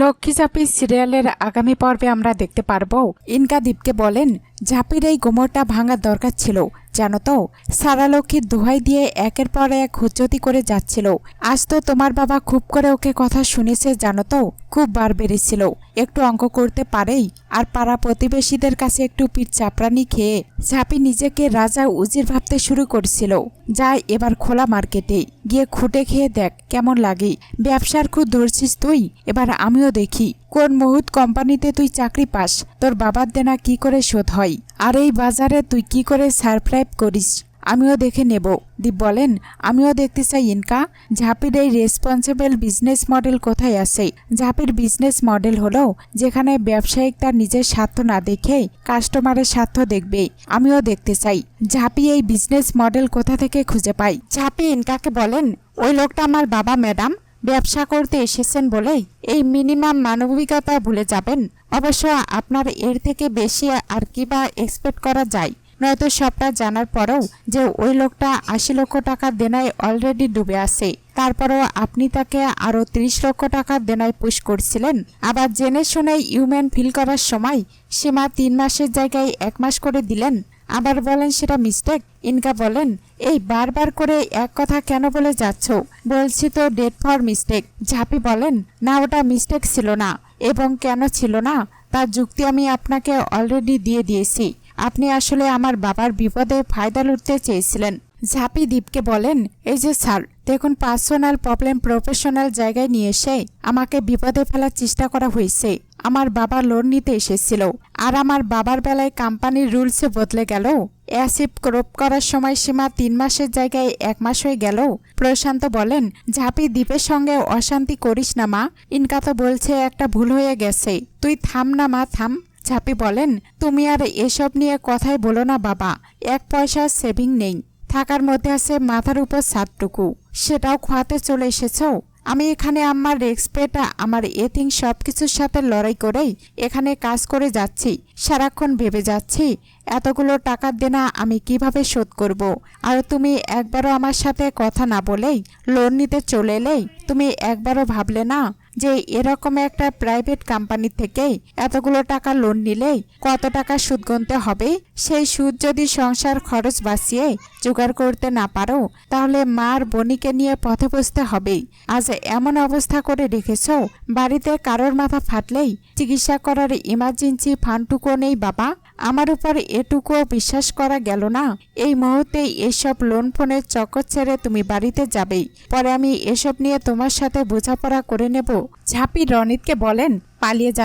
লক্ষ্মী চাপি সিরিয়ালের আগামী পর্বে আমরা দেখতে পারব। ইনকা দ্বীপকে বলেন, ঝাঁপির এই গোমরটা ভাঙার দরকার ছিল। জানো তো, সারা লক্ষ্মীর দোহাই দিয়ে একের পর এক হুজ্জতি করে যাচ্ছিল। আজ তো তোমার বাবা খুব করে ওকে কথা শুনেছে, জানো তো, খুব বার বেড়েছিল। একটু অঙ্ক করতে পারেই, আর পাড়া প্রতিবেশীদের কাছে একটু পিঠ চাপড়ানি খেয়ে ঝাঁপি নিজেকে রাজা উজির ভাবতে শুরু করছিল। যাই এবার খোলা মার্কেটে গিয়ে খুঁটে খেয়ে দেখ, কেমন লাগে। ব্যবসার খুব ধরছিস তুই? এবার আমিও দেখি। কোন মুহূর্ত কোম্পানিতে তুই চাকরি পাস? তোর বাবার দেনা কি করে শোধ হয়? আর এই বাজারে তুই কি করে সারপ্রাইভ করিস? আমিও দেখে নেব। দীপ বলেন, আমিও দেখতে চাই, ইনকা। ঝাঁপির এই রেসপন্সিবল বিজনেস মডেল কোথায় আছে? ঝাঁপির বিজনেস মডেল হলো, যেখানে ব্যবসায়িক তার নিজের স্বার্থ না দেখে কাস্টমারের স্বার্থ দেখবে। আমিও দেখতে চাই। ঝাঁপি এই বিজনেস মডেল কোথা থেকে খুঁজে পাই ঝাঁপি ইনকাকে বলেন, ওই লোকটা আমার বাবা, ম্যাডাম। ব্যবসা করতে এসেছেন বলেই এই মিনিমাম মানবিকতা ভুলে যাবেন। অবশ্য আপনার এর থেকে বেশি আর কি বা এক্সপেক্ট করা যায়? নয়তো সবটা জানার পরেও যে ওই লোকটা আশি লক্ষ টাকার দেনায় অলরেডি ডুবে আছে। তারপরও আপনি তাকে আরও ত্রিশ লক্ষ টাকার দেনায় পুশ করছিলেন। আবার জেনে শুনে ইউম্যান ফিল করার সময় সীমা তিন মাসের জায়গায় এক মাস করে দিলেন। আবার বলেন সেটা মিস্টেক ইনকা বলেন, এই বারবার করে এক কথা কেন বলে যাচ্ছ? বলছি তো ডেট ফর মিস্টেক ঝাপি বলেন, না, ওটা মিস্টেক ছিল না। এবং কেন ছিল না? তার যুক্তি আমি আপনাকে অলরেডি দিয়ে দিয়েছি। আপনি আসলে আমার বাবার বিপদে ফায়দা লুটতে চেয়েছিলেন। ঝাপি দ্বীপকে বলেন, এই যে স্যার দেখুন পার্সোনাল প্রবলেম প্রফেশনাল জায়গায় নিয়ে এসে আমাকে বিপদে ফেলার চেষ্টা করা হয়েছে। আমার বাবা লোন নিতে এসেছিল। আর আমার বাবার বেলায় কোম্পানির রুলসে বদলে গেল। অ্যাসিড ক্রপ করার সময় সীমা তিন মাসের জায়গায় এক মাস হয়ে গেল। প্রশান্ত বলেন, ঝাঁপি, দ্বীপের সঙ্গে অশান্তি করিস না মা। ইনকা তো বলছে একটা ভুল হয়ে গেছে। তুই থাম না মা, থাম। ঝাঁপি বলেন, তুমি আর এসব নিয়ে কথাই বলো না বাবা। এক পয়সা সেভিং নেই। থাকার মধ্যে আছে মাথার উপর সাতটুকু সেটাও খোয়াতে চলে এসেছ? আমি এখানে আমার রেসপেক্ট আমার এথিং সব কিছুর সাথে লড়াই করেই এখানে কাজ করে যাচ্ছি। সারাক্ষণ ভেবে যাচ্ছি, এতগুলো টাকার দেনা আমি কীভাবে শোধ করব। আর তুমি একবারও আমার সাথে কথা না বলেই, লোন নিতে চলে এলেই তুমি একবারও ভাবলে না যে এরকম একটা প্রাইভেট কোম্পানি থেকে এতগুলো টাকা লোন নিলেই কত টাকা সুদ গুনতে হবে? সেই সুদ যদি সংসার খরচ বাঁচিয়ে জোগাড় করতে না পারো, তাহলে মার বনিকে নিয়ে পথে বসতে হবে আজ এমন অবস্থা করে রেখেছ, বাড়িতে কারোর মাথা ফাটলেই চিকিৎসা করার ইমার্জেন্সি ফান্ডটুকু নেই বাবা। আমার উপর এটুকুও বিশ্বাস করা গেল না। এই মুহূর্তে এসব লোন ফোনের চক্কর ছেড়ে তুমি বাড়িতে যাবেই। পরে আমি এসব নিয়ে তোমার সাথে বোঝাপড়া করে নেব। ঝাঁপি রনিতকে বলেন পালিয়ে যা